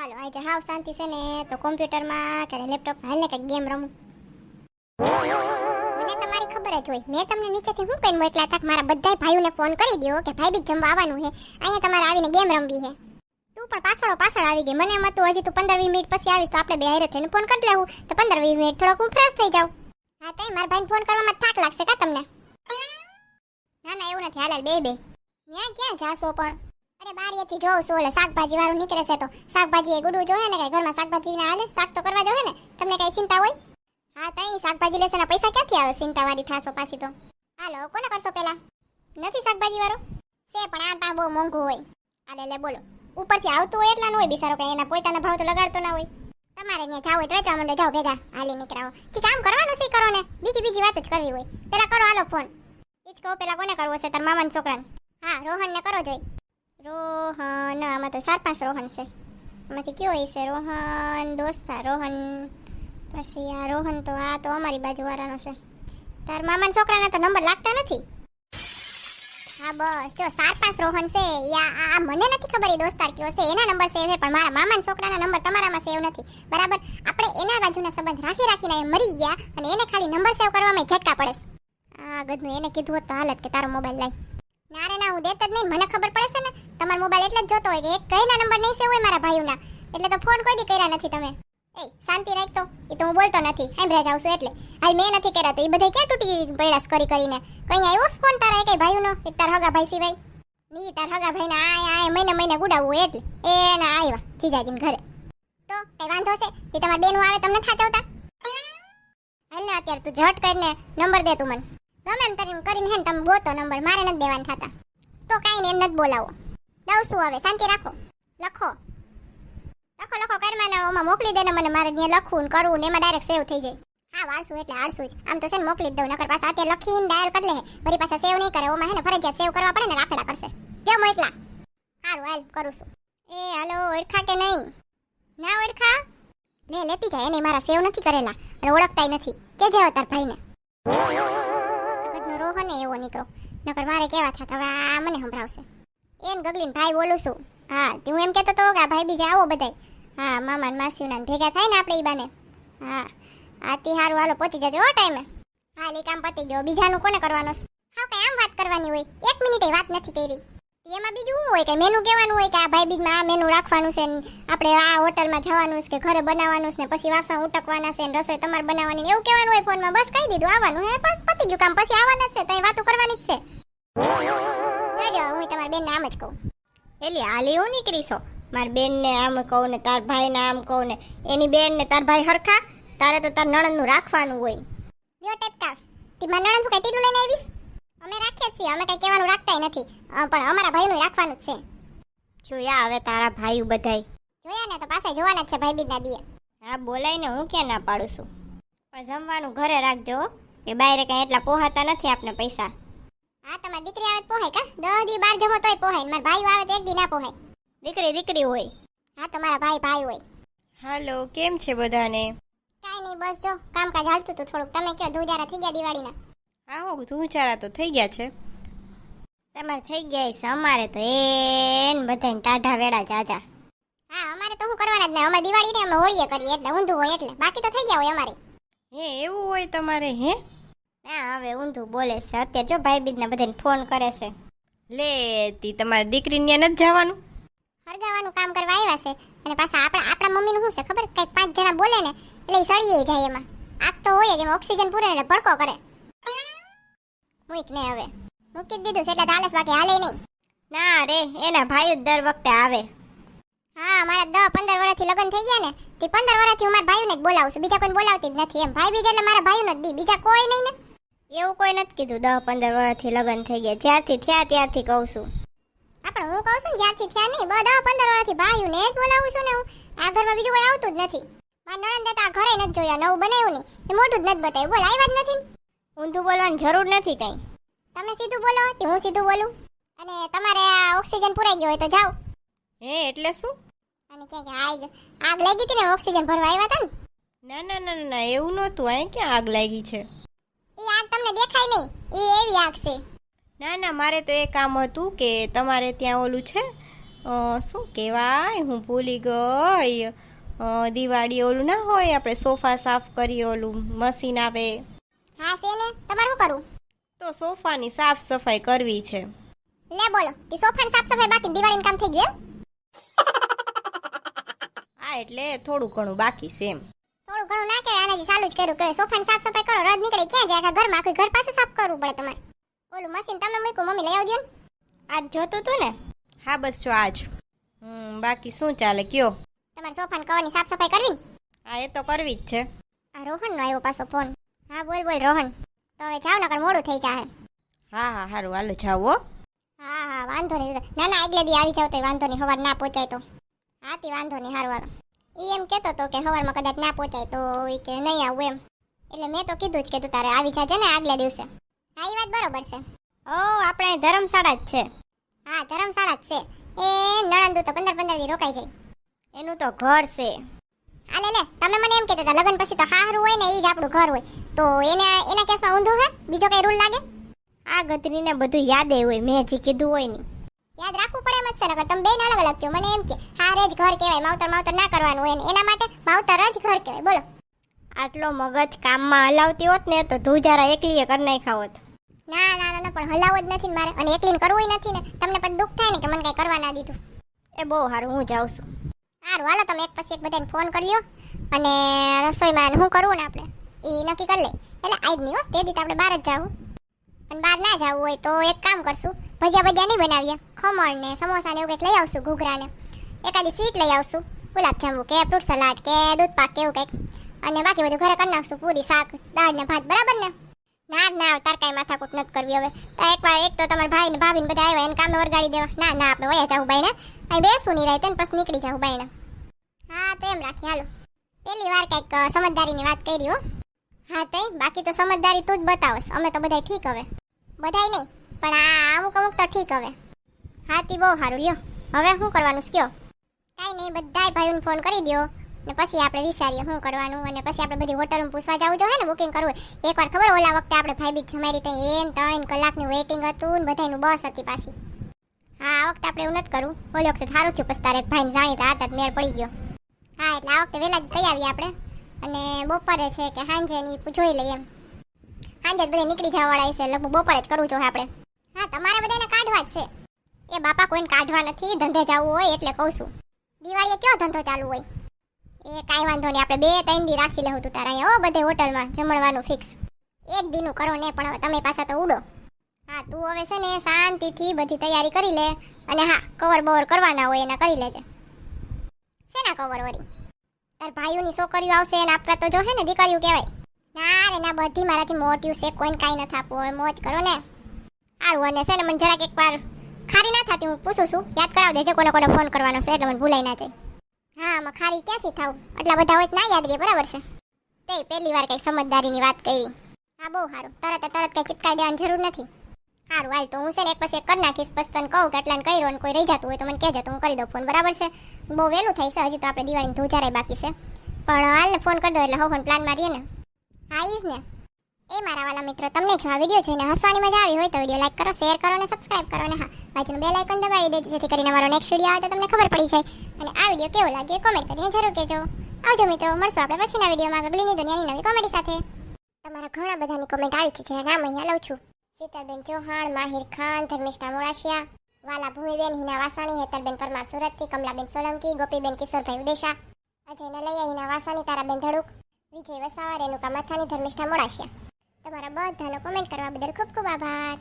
હાલો આજે હાવ શાંતિ છે ને, તો કોમ્પ્યુટરમાં કે લેપટોપ હાલ ને કંઈક ગેમ રમું. મને તમારી ખબર જ હોય. મેં તમને નીચેથી હું કહીને મોકલા હતા મારા બધા ભાઈઓને ફોન કરી દો કે ભાઈ બી જમવા આવવાનું છે. અહીંયા તમારે આવીને ગેમ રમવી છે. તું પણ પાછળ પાછળ આવી ગઈ. મને એમ હતું, હજી તું પંદર વીસ મિનિટ પછી આવીશ તો આપણે બે હારે થઈને ફોન કરી લેવું. તો પંદર વીસ મિનિટ થોડોક હું ફ્રેશ થઈ જાઉં. હા, તઈ મારા ભાઈને ફોન કરવામાં થાક લાગશે કા તમને? ના ના, એવું નથી. હાલ બે બે. ત્યાં ક્યાં જાશો પણ? અરે બારીએથી જોઉં છું શાકભાજી વાળું નીકળે છે તો શાકભાજી એ ગુડું જોહે ને કઈ ઘરમાં શાકભાજી ના હાલે, શાક તો કરવા જોહે ને, તમને કઈ ચિંતા હોય? હા, તઈ શાકભાજી લેશે પૈસા ક્યાંથી આવે? ચિંતા વાળી થાશો પાછી તો. હાલો, કોને કરશો પેલા નથી શાકભાજી વાળો? છે, પણ આ પા બહુ મોંઘું હોય. આલે લે, બોલો. ઉપરથી આવતું હોય એટલા ન હોય બિચારો કઈ, એના પોતાના ભાવ તો લગાડતો ના હોય. તમારે ત્યાં જાવ હોય તો વેચવા માંડો જાઓ ભેગા, હાલી નીકળાવો. ઠીક કામ કરવાનું છે કરો ને. બીજી બીજી વાત જ કરવી હોય. પેલા કરો, હાલો, ફોન. બીજ કહો પેલા કોને કરવો છે? તાર મામાના છોકરાને. હા રોહન ને કરો જોઈ. રોહન, આમાં તો ચાર પાંચ રોહન છે. આમાંથી કયો હોય છે? રોહન, દોસ્તા, રોહન, પછી આ રોહન તો આ તો અમારી બાજુ વાળાનો છે. તાર મામાના છોકરાના તો નંબર લાગતા નથી. હા, બસ. જો, ચાર પાંચ રોહન છે યા આ મને નથી ખબર એ દોસ્તાર કયો છે. એના નંબર સેવ છે, પણ મારા મામાના છોકરાના નંબર તમારામાં સેવ નથી. બરાબર? આપણે એના બાજુના સંબંધ રાખી રાખીને એ મરી ગયા અને એને ખાલી નંબર સેવ કરવામાં ઝટકા પડે આ ગધનું એને કીધું હતું હાલત કે તારો મોબાઈલ લાય. ના રે, ના, હું દેત જ નહીં. મને ખબર પડે છે ને. તમારો મોબાઈલ એટલે જ જોતો હોય કે એક કઈના નંબર નહીં સેવ હોય મારા ભાઈઓના. એટલે તો ફોન કોઈ દી કર્યા નથી તમે. એ, શાંતિ રાખ તો. એ તો હું બોલતો નથી. જાઉં છું એટલે. હાલ મેં નથી કર્યા તો એ બધા ક્યાં તૂટી પૈડાસ કરી કરીને? કઈ આવ્યો ફોન તારા કઈ ભાઈઓનો? એક તાર હગા ભાઈ સિવાય? ની, તાર હગા ભાઈને આ આ મહિને મહિને ગુડાવવું એટલે. એ ના આવ્યા, જીજાજીને ઘરે. તો કઈ વાંધો છે? તે તમારા બેનું આવે તમને થાચવતા હાલ ને અત્યારે તું ઝટ કરીને નંબર દે તું મને. ગમે એમ કરીને કરીને હે તમે ગોતો નંબર મારે નથી દેવાના થતા. તો કાંઈ ને એમ નથી બોલાવો. દઉં હવે, શાંતિ રાખો. લખો. લખો લખો, કર્માને ઓમાં મોકલી દેને મને મારે ત્યાં લખવું ને કરવું ને એમાં ડાયરેક્ટ સેવ થઈ જાય. હા વાળશું એટલે આળશું જ. આમ તો છે ને મોકલી દઉં, નકર પાછા અત્યારે લખીને ડાયલ કરી લે. વળી પાછા સેવ નહીં કરે, ઓમાં હે ને ફરજિયાત સેવ કરવા પડે ને રાખડા કરશે. કેમ એકલા. સારું હાલ, કરું છું. એ, હાલો, ઓળખા કે નહીં? ના ઓળખા? લે, લેતી જાય, એને મારા સેવ નથી કરેલા. અને ઓળખતાય નથી. કે જે તાર રોહ ને એવો નીકળો. નકર મારે કેવા થાત હવે આ મને સંભળાવશે. એન ગગલીન ભાઈ બોલું છું. હા, તે એમ કહેતો તો કે ભાઈ બીજા આવો બધાય. હા, મામા ને માસીઓના ભેગા થાય ને આપણે ઈ બાને. હા, આથી હારું હાલો પહોંચી જજો હો ટાઈમે. હા લે કામ પતી ગયો. બીજાનું કોને કરવાનો હા કઈ આમ વાત કરવાની હોય. એક મિનિટે વાત નથી કરી. એમાં બીજું શું હોય? કે મેનુ કહેવાનું હોય કે આ ભાઈ બીજમાં આ મેનુ રાખવાનું છે આપણે આ હોટલમાં જવાનું છે કે ઘરે બનાવવાનું છે ને પછી વાસણ ઉટકવાના છે ને રસોઈ તમારે બનાવવાની એવું કહેવાનું હોય ફોનમાં. બસ કહી દીધું. આવવાનું હે, પતી ગયું કામ. પછી આવવાના છે. તઈ વાતો કરવાની જ છે. તમારી બેન આમ જ કહું. એટલે હાલી હું નીકળીશો મારી બેનને આમ કહું ને તાર ભાઈને આમ કહું ને એની બેન ને તાર ભાઈ હરખા? તારે તો તાર નણંદનું રાખવાનું હોય. લ્યો ટેપકા, તી મારા નણંદ કઈ ટીલું લઈને આવીશ? અમે રાખીએ છીએ, અમે કઈ કહેવાનું રાખતાય નથી. પણ અમારા ભાઈનું રાખવાનું છે. જોયા હવે તારા ભાઈ બધાય. જોયા ને તો પાસે જોવાના જ છે ભાઈ બીજના દીએ. હા, બોલાઈને હું ક્યાં ના પાડું છું? પણ જમવાનું ઘરે રાખજો. એ બાયરે કાંઈ એટલા પોહાતા નથી આપને પૈસા. હા તમારી દીકરી આવે તો પોહાય કા? દસ દી બાર જમો તોય પોહાય. ને મારા ભાઈ આવે તો એક દી ના પોહાય. દીકરી દીકરી હોય. હા તો મારા ભાઈ ભાઈ હોય. હાલો કેમ છે બધાને? કાંઈ નહીં બસ જો કામકાજ હાલતું હતું થોડુંક. તમે કયો ધુજારા થઈ ગયા દિવાળીના? હા હો તું તો થઈ ગયા છે. તમારે થઈ ગયા છે અમારે તો એન બધાને ટાઢા વેડા જાજા. હા અમારે તો હું કરવાના જ નહીં અમારે દિવાળી ને અમે હોળીએ કરીએ એટલે ઊંધું હોય એટલે. બાકી તો થઈ ગયા હોય અમારે. હે એવું હોય તમારે હે? હવે ઊંધું બોલે છે. અત્યારે જો ભાઈ બીજના બધાને ફોન કરે છે. લે તી તમારી દીકરીને નથી જવાનું? હરગાવાનું કામ કરવા આવ્યા છે. અને પાછા આપણા આપણા મમ્મીનું શું છે ખબર? કઈ પાંચ જણા બોલે ને એટલે સળીએ જાય એમાં. આગ તો હોય જ એમાં ઓક્સિજન પૂરે એટલે ભડકો કરે. મૂક ને હવે. મૂકી દીધું છે એટલે ચાલે બાકી હાલે નહીં. ના રે એના ભાઈ જ દર વખતે આવે. હા મારા દસ પંદર વર્ષથી લગ્ન થઈ ગયા ને તે પંદર વર્ષથી હું મારા ભાઈઓને જ બોલાવું છું. બીજા કોઈ બોલાવતી જ નથી એમ. ભાઈ બીજા એટલે મારા ભાઈઓને જ દી. બીજા કોઈ નહીં ને. એવું કોઈ નથી કીધું. દસ પંદર વર્ષથી લગ્ન થઈ ગયા. જ્યારથી થયા ત્યારથી કહું છું. આપણે હું કહું છું ને જ્યારથી થયા નહીં બધા પંદર વર્ષથી ભાઈઓને જ બોલાવું છું ને હું. આ ઘરમાં બીજું કોઈ આવતું જ નથી. મારા નણંદ તો આ ઘરે નથી જોયા નવું બનાવ્યું ને એ મોટું જ નથી બતાવ્યું. બોલ આવ્યા જ નથી ઊંધું બોલવાની જરૂર નથી કંઈ. તમે સીધું બોલો કે હું સીધું બોલું. અને તમારે આ ઓક્સિજન પુરાઈ ગયો હોય તો જાઓ. હે એટલે શું? અને ક્યાં કે આગ આગ લાગી હતી ને? ઓક્સિજન ભરવા આવ્યા હતા ને? ના ના ના ના, ના એવું નહોતું. અહીં ક્યાં આગ લાગી છે? એ આગ તમને દેખાય નહીં. એ એવી આગ છે. ના ના મારે તો એ કામ હતું કે તમારે ત્યાં ઓલું છે શું કહેવાય હું ભૂલી ગઈ. દિવાળી ઓલું ના હોય આપણે સોફા સાફ કરીએ ઓલું મશીન આવે. હા છે ને તમારે શું કરવું? તો સોફાની સાફ સફાઈ કરવી છે. લે બોલો તે સોફાની સાફ સફાઈ બાકી દિવાળીનું કામ થઈ ગયું હા એટલે થોડું ઘણું બાકી છે એમ. થોડું ના કહેવાય આનાથી ચાલુ જ કર્યું. કે સોફાની સાફ સફાઈ કરો રદ નીકળે. ક્યાં જાય? આખા ઘરમાં આખું ઘર પાછું સાફ કરવું પડે તમારે. ઓલું મશીન તમે મૂક્યું મમ્મી લઈ આવજો આજ જોતું તું ને? હા બસ જો આજ. હમ બાકી શું ચાલે? કયો? તમારે સોફાની કવરની સાફ સફાઈ કરવી હા એ તો કરવી જ છે. આ રોહનનો આવ્યો પાછો ફોન હા બોલ બોલ રોહન. તો હવે જાવ નકર મોડું થઈ જાય હા હા સારું હાલો જાવ હો. હા હા વાંધો નહીં. ના ના આગલે દી આવી જાવ તો વાંધો નહીં. સવાર ના પહોંચાય તો. હા તે વાંધો નહીં. હારું હાલો. ઈ એમ કહેતો તો કે સવારમાં કદાચ ના પહોંચાય તો કે નહીં આવું એમ. એટલે મેં તો કીધું જ કે તું તારે આવી જાજે ને આગલા દિવસે. હા એ વાત બરોબર છે. ઓ આપણે ધર્મશાળા જ છે. હા ધર્મશાળા જ છે. એ નણંદુ તો પંદર પંદર દી રોકાઈ જાય. એનું તો ઘર છે. આલે લે તમે મને એમ કહેતા હતા લગ્ન પછી તો હારું હોય ને એ જ આપણું ઘર હોય. તો એને એના કેસમાં ઊંધું હે? બીજો કઈ રૂલ લાગે? આ ગતરીને બધું યાદ હોય મેં જે કીધું હોય ને યાદ રાખવું પડે એમ જ છે નકર તમે બેન અલગ અલગ કહો મને એમ કે હારે જ ઘર કહેવાય. માવતર માવતર ના કરવાનું હોય એના. માટે માવતર જ ઘર કહેવાય. બોલો. આટલો મગજ કામમાં હલાવતી હોત ને તો તું જરા એકલીએ કરી નાખ્યા હોત. ના ના ના પણ હલાવો જ નથી મારે. અને એકલીને કરવું નથી ને. તમને પછી દુઃખ થાય ને કે મને કઈ કરવા ના દીધું. એ બહુ સારું હું જાઉં છું. સારું હાલો તમે એક પછી એક બધાને ફોન કરી લ્યો અને રસોઈમાં શું કરવું ને આપણે? એ નક્કી કરી લે. એટલે આજ નહીં હો તે દી આપણે બહાર જ જાવું. અને બહાર ના જવું હોય તો એક કામ કરશું. ભજીયા ભજીયા નહીં બનાવીએ. ખમણ ને સમોસા ને એવું કંઈક લઈ આવશું ઘૂઘરા એકાદી સ્વીટ લઈ આવશું ગુલાબજાંબુ કે ફ્રૂટ સલાડ કે દૂધ પાક કે એવું કંઈક. અને બાકી બધું ઘરે કરી નાખશું, પૂરી, શાક, દાળ ને ભાત, બરાબર ને? ના ના, તાર કાંઈ માથાકૂટ નથી કરવી હવે. તો એકવાર એક તો તમારા ભાઈ ને ભાભી ને બધા આવ્યા, એને કામે વરગાડી દેવા. ના ના, આપણે વયા જાવું ભાઈને. અહીં બેસું નહીં રહે તેને પછી નીકળી જાવું ભાઈને. હા, તો એમ રાખી હાલો. પહેલી વાર કંઈક સમજદારીની વાત કરી, હો. હા, તઈ, બાકી તો સમજદારી તું જ બતાવસ અમે તો બધા ઠીક હવે. બધાય નહીં, પણ આ અમુક તો ઠીક હવે. હા, તી બહુ સારું, લ્યો. હવે શું કરવાનું કયો? કાંઈ નહીં, બધાય ભાઈઓને ફોન કરી દો ને પછી આપણે વિચારીએ શું કરવાનું, અને પછી આપણે બધી હોટલમાં પૂછવા જવું જોઈએ ને બુકિંગ કરવું. એકવાર ખબર ઓલા વખતે આપણે ભાઈ બીજ જમાડી ત્યાં એમ ત્રણ કલાકનું વેઇટિંગ હતું ને બધાનું બસ હતી પાછી. હા, આ વખતે આપણે એવું નથી કરવું. ઓલી વખતે સારું થયું, પછી તારે ભાઈને જાણીતા હતા મેળ પડી ગયો. હા, એટલે આ વખતે વહેલા જ થઈ આવીએ આપણે. અને બપોરે છે કે સાંજે ની જોઈ લઈએ એમ. સાંજે જ બધા નીકળી જવાવાળા છે લગભગ બપોરે જ કરવું જોઈએ આપણે. હા, તમારે બધાને કાઢવા જ છે. એ બાપા કોઈને કાઢવા નથી, ધંધે જવું હોય એટલે કહું છું. દિવાળીએ કયો ધંધો ચાલુ હોય? એ કાંઈ વાંધો નહીં, આપણે બે ત્રણ દી રાખી લેવું તું તારા અહીંયા હો, બધે હોટલમાં જમણવાનું ફિક્સ એક દીનું કરો ને, પણ હવે તમે પાછા તો ઉડો. હા, તું હવે છે ને, શાંતિથી બધી તૈયારી કરી લે અને હા કવર બવર કરવાના હોય એના કરી લેજે. શેના કવર વળી? તાર ભાઈઓની છોકરીઓ આવશે એને આપવા તો જો હે ને, દીકરીઓ કહેવાય. ના રે, ના, બધી મારાથી મોટ્યું છે, કોઈને કાંઈ નથી આપવું, હવે મોજ કરો ને. સારું અને છે ને મને જરાક એકવાર ખારી ના થતી હું પૂછું છું. યાદ કરાવ દેજે કોને કોને ફોન કરવાનો છે એટલે મને ભૂલાઈ ના જાય. હા, આમાં ખારી ક્યાંથી થાવ એટલા બધા હોય ના યાદ રહે, બરાબર છે? તે પહેલી વાર કંઈક સમજદારીની વાત કરી. હા, બહુ સારું. તરત તરત કંઈ ચિપકાઈ દેવાની જરૂર નથી. સારું, હાલ તો હું છે ને એક પછી એક કરી નાખીશ. પછી તને કહું કે એટલાને કર્યો રહ્યો કોઈ રહી જતું હોય તો મને કહેજે, તો હું કરી દઉં ફોન બરાબર છે? બહુ વહેલું થાય છે, હજી તો આપણે દિવાળીની ધોચારાય બાકી છે. પણ હાલ ને ફોન કરી દો એટલે હો પ્લાન મારીએ ને. હા, ઈ જ ને. એ મારા વાલા મિત્રો, તમને જો આ વીડિયો જોઈને હસવાની મજા આવી હોય તો વીડિયો લાઈક કરો, શેર કરો અને સબસ્ક્રાઇબ કરો. અને હા, બાજુનું બેલ આઇકન દબાવી દેજો, જેથી કરીને મારો નેક્સ્ટ વીડિયો આવે તો તમને ખબર પડી જાય. અને આ વીડિયો કેવો લાગ્યો કોમેન્ટ કરીને જરૂર કહેજો. આવજો મિત્રો, મળશું આપણે પછીના વિડીયોમાં ગગલીની દુનિયાની નવી કોમેડી સાથે. તમારા ઘણા બધાની કોમેન્ટ આવી છે, જેના નામ અહીંયા લઉં છું. શીતલબેન ચૌહાણ, માહિર ખાન, ધર્મિષ્ઠા મોડાશિયા વાલા ભૂમિબેન હિના વાસાણી, હેતલબેન પરમાર સુરતથી, કમલાબેન સોલંકી, ગોપીબેન કિશોરભાઈ ઉદેશા અજય નલૈયા હિના વાસાણી, તારાબેન ધડુક, વિજય વસાવા રેણુકા મથાની, ધર્મિષ્ઠા મોડાશિયા તમારા બધાનો કોમેન્ટ કરવા બદલ ખૂબ ખૂબ આભાર.